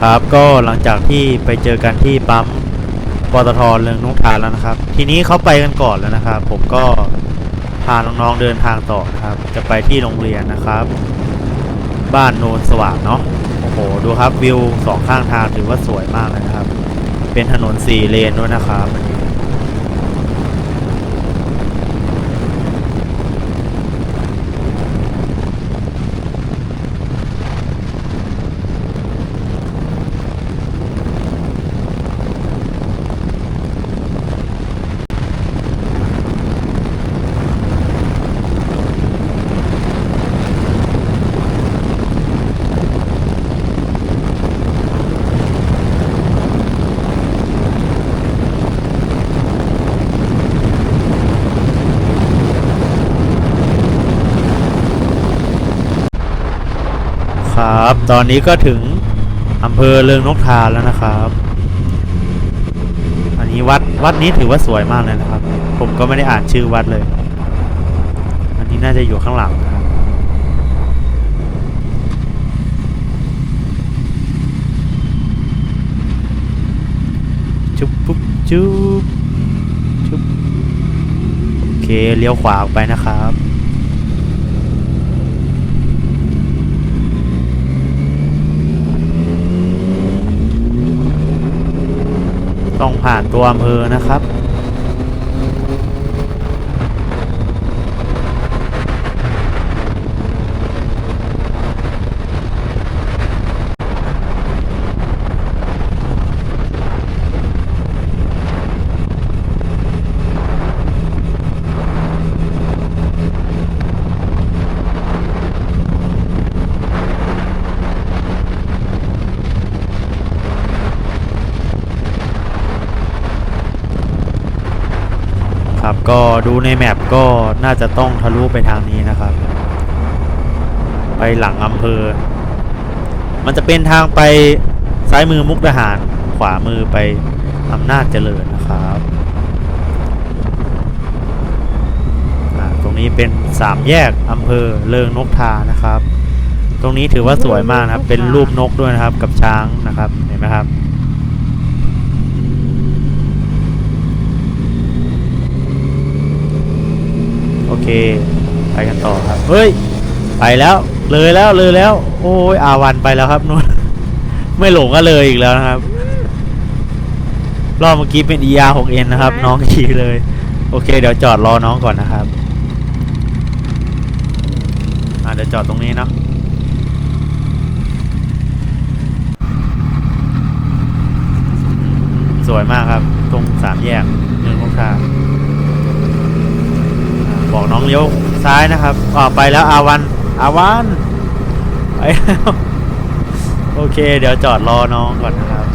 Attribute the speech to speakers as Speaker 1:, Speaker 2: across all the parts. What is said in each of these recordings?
Speaker 1: ครับก็หลังจากที่ไปเจอกันที่ปั๊มปตทเรืองนุ่งทานแล้วนะครับ ทีนี้เขาไปกันก่อนแล้วนะครับ ผมก็พาน้องๆเดินทางต่อนะครับ จะไปที่โรงเรียนนะครับ บ้านโนนสว่างเนาะโอ้โหดูครับวิวสองข้างทางถือว่าสวยมากเลยนะครับ เป็นถนนสี่เลนด้วยนะครับอันนี้ ครับ ตอนนี้ก็ถึงอำเภอเริงนกทาแล้วนะครับ อันนี้วัดวัดนี้ถือว่าสวยมากเลยนะครับ ผมก็ไม่ได้อ่านชื่อวัดเลย อันนี้น่าจะอยู่ข้างหลังนะครับจุ๊บปุ๊บจุ๊บจุ๊บโอเคเลี้ยวขวาออกไปนะครับ ต้อง ผ่านตัวอำเภอนะครับ ครับ ก็ดูในแมปก็น่าจะต้องทะลุไปทางนี้นะครับ ไปหลังอำเภอ มันจะเป็นทางไปซ้ายมือมุกดาหาร ขวามือไปอำนาจเจริญนะครับอ่าตรงนี้เป็นสามแยกอำเภอเริงนกทานะครับ ตรงนี้ถือว่าสวยมากนะครับ เป็นรูปนกด้วยนะครับกับช้างนะครับเห็นไหมครับ เคไปกันต่อครับ เฮ้ย ไปแล้ว เลยแล้วเลยแล้ว โอ้ยอาวันไปแล้วครับนู่นไม่หลงก็เลยอีกแล้วนะครับรอบเมื่อกี้เป็น ER 6N นะครับ น้องขี่เลย โอเค เดี๋ยวจอดรอน้องก่อนนะครับอ่าเดี๋ยวจอดตรงนี้เนาะสวยมากครับ ตรงสามแยกหนึ่งลูกค้า บอกน้องเลี้ยวซ้ายนะครับอ่าไปแล้วอาวันอาวันไปแล้วโอเค เดี๋ยวจอดรอน้องก่อนนะครับ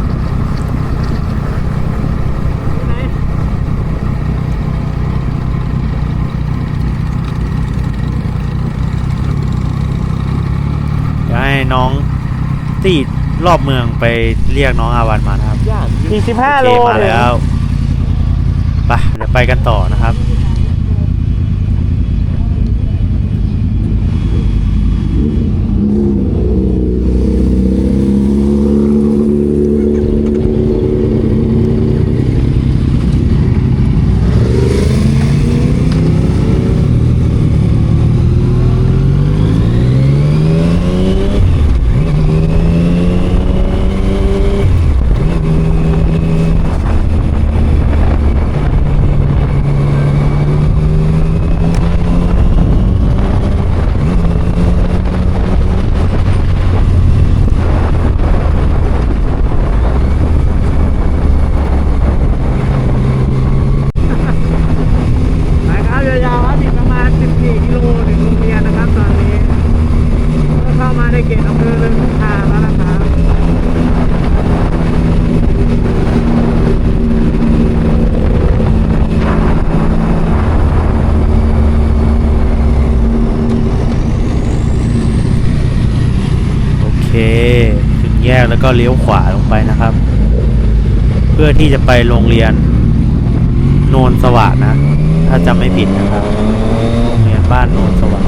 Speaker 1: เดี๋ยวให้น้องตีดรอบเมืองไปเรียกน้องอาวันมานะครับ
Speaker 2: อีกสิบห้า
Speaker 1: โอ
Speaker 2: โล
Speaker 1: เคมาแล้ว ไปเดี๋ยวไปกันต่อนะครับ
Speaker 2: นะครับยาวๆครับอีกประมาณ 14 กิโลถึงโรงเรียนนะครับตอนนี้ก็เข้ามาในเขตอำเภอเรืองทุกทางแล้วนะครับ
Speaker 1: โอเค ถึงแยกแล้วก็เลี้ยวขวาลงไปนะครับ เพื่อที่จะไปโรงเรียนโนนสวัสดนะ ถ้าจำไม่ผิดนะครับโรงเรียนบ้านโนนสวัสด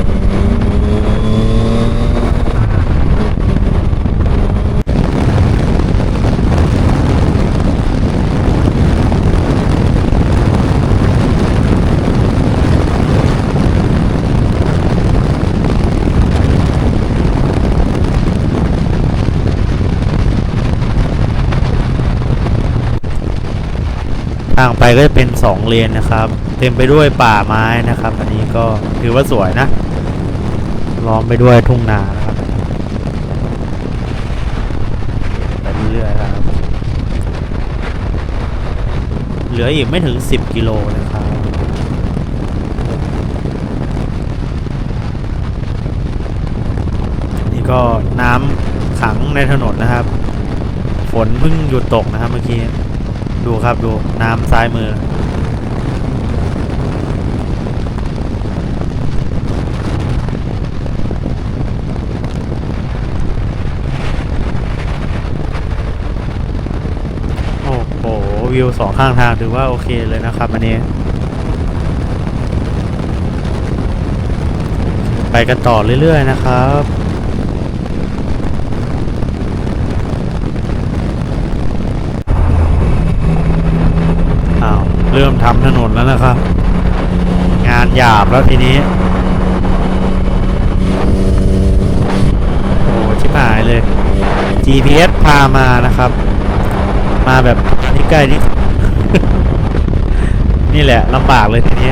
Speaker 1: ทางไปก็จะเป็นสองเลนนะครับ เต็มไปด้วยป่าไม้นะครับ อันนี้ก็ถือว่าสวยนะ ล้อมไปด้วยทุ่งนานะครับไปเรื่อยๆครับ เหลืออีกไม่ถึง 10 กิโลนะครับนี่ก็น้ำขังในถนนนะครับ ฝนเพิ่งหยุดตกนะครับเมื่อกี้ ดูครับดูน้ำซ้ายมือ โอ้โห วิวสองข้างทางถือว่าโอเคเลยนะครับอันนี้ ไปกันต่อเรื่อยๆนะครับ อ้าว เริ่มทำถนนแล้วนะครับ งานหยาบแล้วทีนี้โอ้ชิบหายเลย GPS พามานะครับ มาแบบที่ใกล้ที่นี่แหละลำบากเลยทีนี้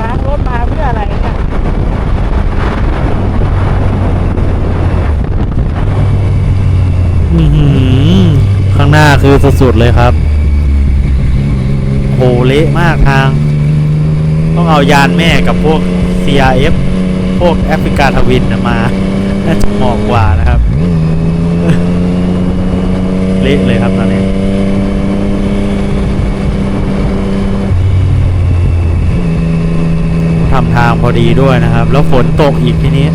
Speaker 2: ล้างรถมาเพื่ออะไรเนี่ย
Speaker 1: อื้อหือข้างหน้า คือสุดๆเลยครับโหเละมากทาง ต้องเอายานแม่กับพวก CRF พวกแอฟริกาทวินมาน่าจะเหมาะกว่านะครับเละเลยครับตอนนี้ทำทางพอดีด้วยนะครับ แล้วฝนตกอีกทีนี้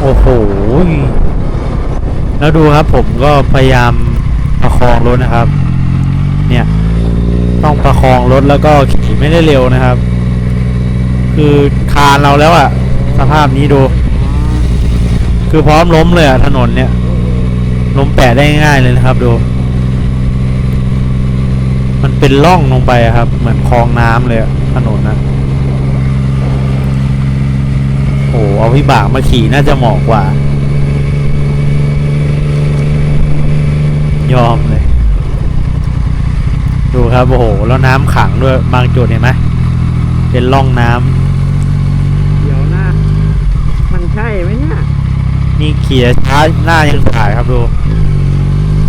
Speaker 1: โอ้โห แล้วดูครับผมก็พยายามประคองรถนะครับ เนี่ย ต้องประคองรถแล้วก็ขี่ไม่ได้เร็วนะครับ คือคานเราแล้วอะสภาพนี้ดู คือพร้อมล้มเลยอะถนนเนี่ยล้มแปะได้ง่ายเลยนะครับดู มันเป็นร่องลงไปครับ เหมือนคลองน้ำเลยถนนนะโอ้โหเอาวิบากมาขี่น่าจะเหมาะกว่า ยอมเลย ดูครับ โอ้โห แล้วน้ำขังด้วย บางจุดเห็นไหมเป็นร่องน้ำ
Speaker 2: เดี๋ยวนะมันใช่ไหมเนี่ย
Speaker 1: นี่เขี่ยช้าหน้ายังถ่ายครับดู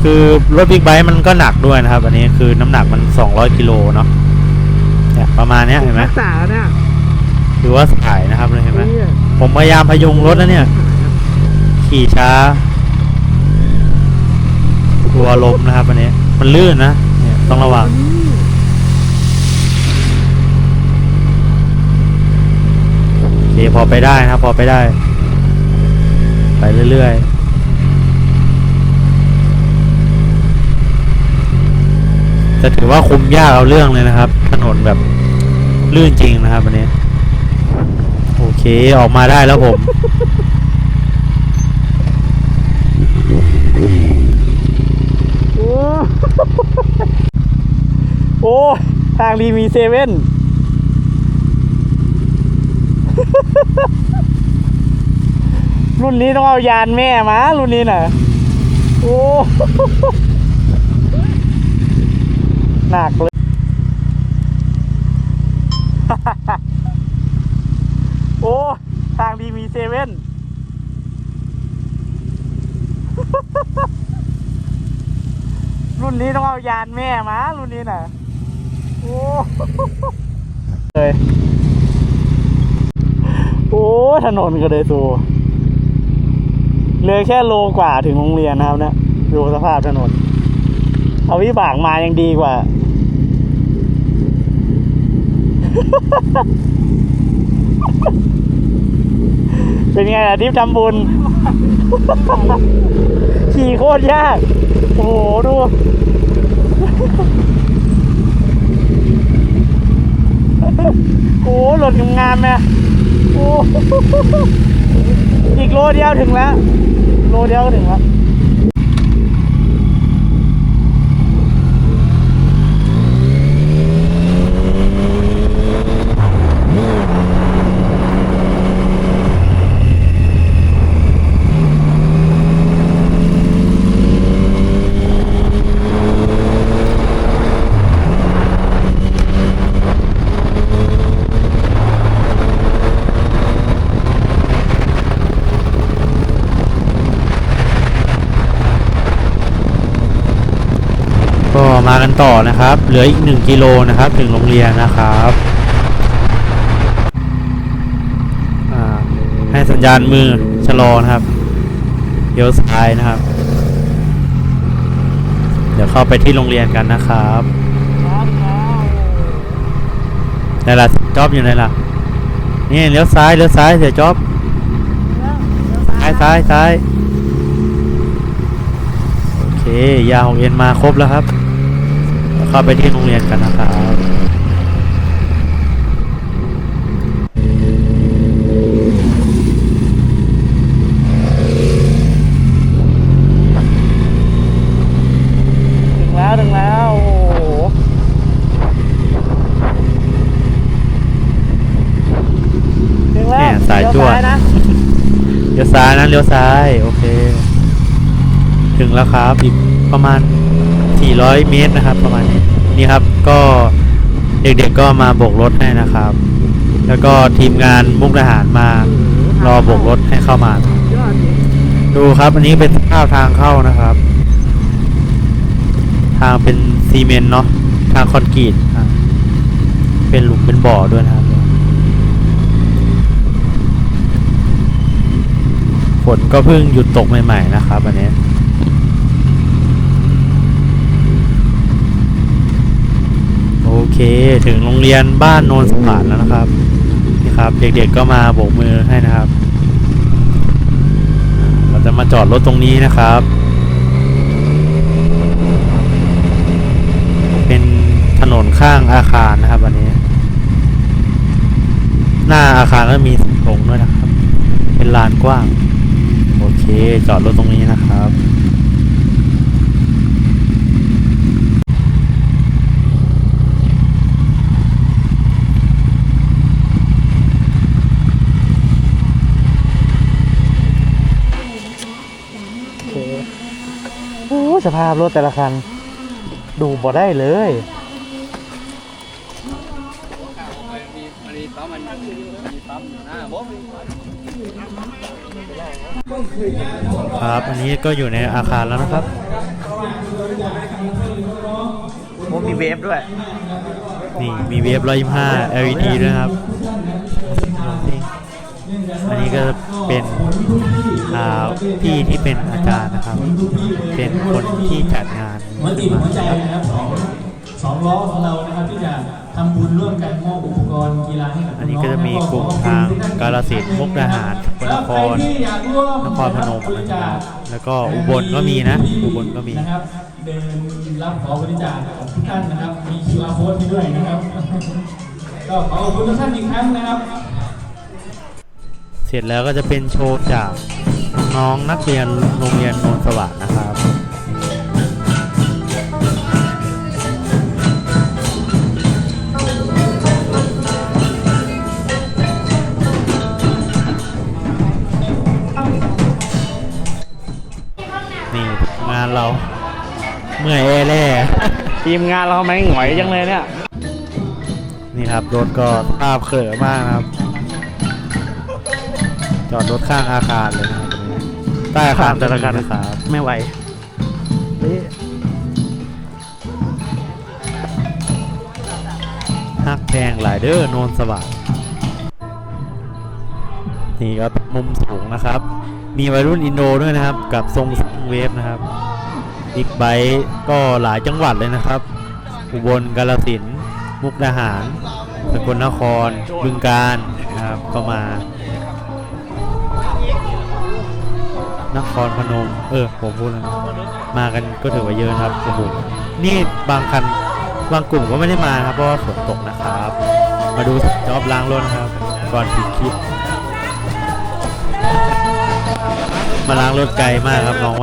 Speaker 1: คือรถบิ๊กไบค์มันก็หนักด้วยนะครับ อันนี้คือน้ำหนักมัน200กิโลเนาะเนี่ยประมาณเนี้ยเห็นไหม
Speaker 2: รักษาเนี่ย
Speaker 1: ถือว่าสายนะครับเลยเห็นไหม
Speaker 2: เนี่ย
Speaker 1: ผมพยายามพยุงรถแล้วเนี่ย ขี่ช้าก ลัวล้มนะครับอันนี้มันลื่นนะเนี่ยต้องระวังโอเคพอไปได้นะครับ พอไปได้ ไปเรื่อยๆจะถือว่าคุมยากเอาเรื่องเลยนะครับ ถนนแบบลื่นจริงนะครับอันนี้ โอเคออกมาได้แล้วผม
Speaker 2: โอ้ทางรีมีเซเว่นรุ่นนี้ต้องเอายานแม่มา รุ่นนี้น่ะ โอ้หนักเลย โอ้ทางดีมีเซเว่นรุ่นนี้ต้องเอายานแม่มา รุ่นนี้น่ะ โอ้เลยโอ้ถนนก็เลยสูเลยแค่โลกว่าถึงโรงเรียนนะครับเนี่ยดูสภาพถนน เอาวิบากมายังดีกว่า เป็นไงล่ะทิปทำบุญ ขี่โคตรยาก โอ้โห ดู โอ้โหล่นงามแม่โอ้อีกโลเดียวถึงแล้ว โลเดียวก็ถึงแล้ว
Speaker 1: ต่อนะครับ เหลืออีกหนึ่งกิโลนะครับถึงโรงเรียนนะครับให้สัญญาณมือชะลอนะครับเลี้ยวซ้ายนะครับ เดี๋ยวเข้าไปที่โรงเรียนกันนะครับไหนล่ะจ๊อบอยู่ไหนล่ะนี่เลี้ยวซ้ายเลี้ยวซ้ายเสียจ๊อบซ้ายซ้ายซ้ายโอเคยาของเอ็นมาครบแล้วครับ เดี๋ยวเข้าไปที่โรงเรียนกันนะครับ
Speaker 2: ถึงแล้วถึงแล้วโอ้โหถึงแล้ว
Speaker 1: เนี่ยสายจวด
Speaker 2: เลี้นะ
Speaker 1: เลี้ยวซ้ายนะเลี้ยวซ้าย โอเค ถึงแล้วครับ อีกประมาณ 400 เมตรนะครับ ประมาณนี้นี่ครับก็เด็กๆก็มาโบกรถให้นะครับ แล้วก็ทีมงานมุกดาหารมารอโบกรถให้เข้ามา
Speaker 2: ดู
Speaker 1: ครับอันนี้เป็นภาพทางเข้านะครับ ทางเป็นซีเมนต์เนาะทางคอนกรีตเป็นหลุมเป็นบ่อด้วยนะครับฝนก็เพิ่งหยุดตกใหม่ ๆ นะครับอันนี้ โอ เคถึงโรงเรียนบ้านโนนสมานแล้วนะครับนี่ครับ เด็กๆก็มาโบกมือให้นะครับ เราจะมาจอดรถตรงนี้นะครับ เป็นถนนข้างอาคารนะครับอันนี้ หน้าอาคารก็มีตรงด้วยนะครับ เป็นลานกว้าง โอเค จอดรถตรงนี้นะครับ
Speaker 2: โอเคโอ้ สภาพรถแต่ละคัน ดูบ่ได้เลย
Speaker 1: ครับอันนี้ก็อยู่ในอาคารแล้วนะครับ
Speaker 2: โอ้มีเวฟด้วย
Speaker 1: นี่มีเวฟ125 LED ด้วยนะครับ อันนี้ก็เป็นพี่ที่เป็นอาจารย์นะครับ เป็นคนที่จัดงาน
Speaker 3: หัวจิ
Speaker 1: ขึ้น
Speaker 3: หั
Speaker 1: มาว
Speaker 3: ใจนะครับของสองล้อของเรานะครับที่จะทำบุญร่วมกันมอบอุปกรณ์กีฬาให้กับ
Speaker 1: อันนี้ก็จะมีกลุ่มทางกาลสินธุ์มุกดาหารสกลนคร
Speaker 3: ที่อยากร่วม
Speaker 1: นครพนมนะครับแล้วก็อุบลก็มีนะ อุบลก็มี
Speaker 3: นะครับเดินรับขอบริจาคของทุกท่านนะครับ มี QR code ให้ด้วยนะครับ ก็ขอขอบคุณทุกท่านอีกครั้งนะครับ
Speaker 1: เสร็จแล้วก็จะเป็นโชว์จากน้องๆนักเรียนโรงเรียนโนนสวัสดิ์นะครับนี่งานเราเมื่อยแอแล่
Speaker 2: ทีมงานเราแม่งหงอยจังเลยเนี่ย
Speaker 1: นี่ครับรถก็สภาพเขอะมากนะครับ จอดรถข้างอาคารเลยนะครับใต้อาคารแต่ละคันนะครับ
Speaker 2: ไม่ไหวนี่
Speaker 1: ฮักแพงหลายเด้อโนนสวัสดนี่ครับมุมสูงนะครับ มีวัยรุ่นอินโดด้วยนะครับ กับทรงเวฟนะครับบิ๊กไบค์ก็หลายจังหวัดเลยนะครับ อุบลกาฬสินธุ์มุกดาหารสกลนครบึงกาฬนะครับก็มา นครพนม เออ ผมพูดแล้วนะมากันก็ถือว่าเยอะนะครับโอ้โหนี่บางคันบางกลุ่มก็ไม่ได้มาครับเพราะว่าฝนตกนะครับ มาดูจอบล้างรถครับ ก่อนปิดคลิป มาล้างรถไกลมากครับน้อง